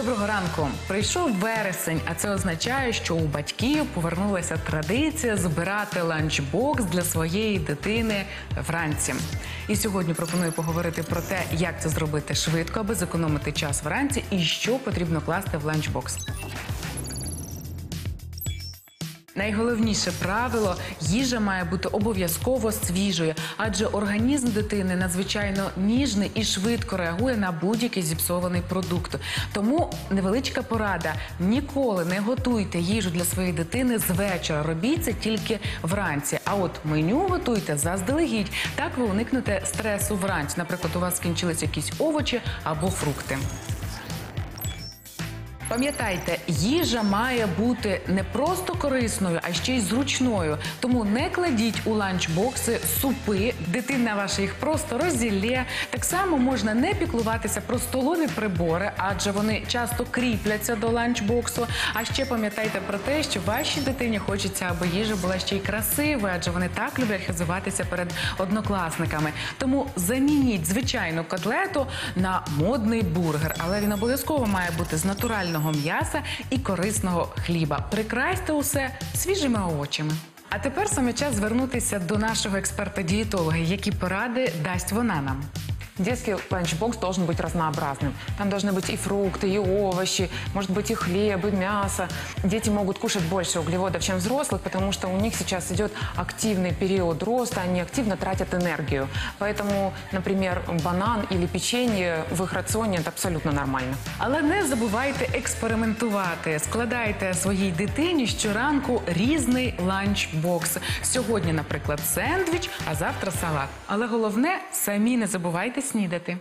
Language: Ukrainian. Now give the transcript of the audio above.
Доброго ранку. Прийшов вересень, а це означає, що у батьків повернулася традиція збирати ланчбокс для своєї дитини вранці. І сьогодні пропоную поговорити про те, як це зробити швидко, аби зекономити час вранці, і що потрібно класти в ланчбокс. Найголовніше правило їжа має бути обов'язково свіжою, адже організм дитини надзвичайно ніжний і швидко реагує на будь-який зіпсований продукт. Тому невеличка порада: ніколи не готуйте їжу для своєї дитини з вечора. Робіть це тільки вранці. А от меню готуйте заздалегідь. Так ви уникнете стресу вранці. Наприклад, у вас скінчились якісь овочі або фрукти. Пам'ятайте, їжа має бути не просто корисною, а ще й зручною. Тому не кладіть у ланчбокси супи. Дитина ваша їх просто розділє. Так само можна не піклуватися про столові прибори, адже вони часто кріпляться до ланчбоксу. А ще пам'ятайте про те, що вашій дитині хочеться, аби їжа була ще й красивою, адже вони так люблять хизуватися перед однокласниками. Тому замініть звичайну котлету на модний бургер, але він обов'язково має бути з натурального м'яса і корисного хліба. Прикрасьте усе свіжими овочами. А тепер саме час звернутися до нашого експерта-дієтолога, які поради дасть вона нам. Детский ланчбокс должен быть разнообразным. Там должны быть и фрукты, и овощи, может быть и хлеб, и мясо. Дети могут кушать больше углеводов, чем взрослых, потому что у них сейчас идет активный период роста, они активно тратят энергию. Поэтому, например, банан или печенье в их рационе это абсолютно нормально. Але не забувайте експериментувати. Складайте своїй дитині щоранку різний ланчбокс. Сьогодні, наприклад, сендвіч, а завтра салат. Але головне самі не забувайте снідати.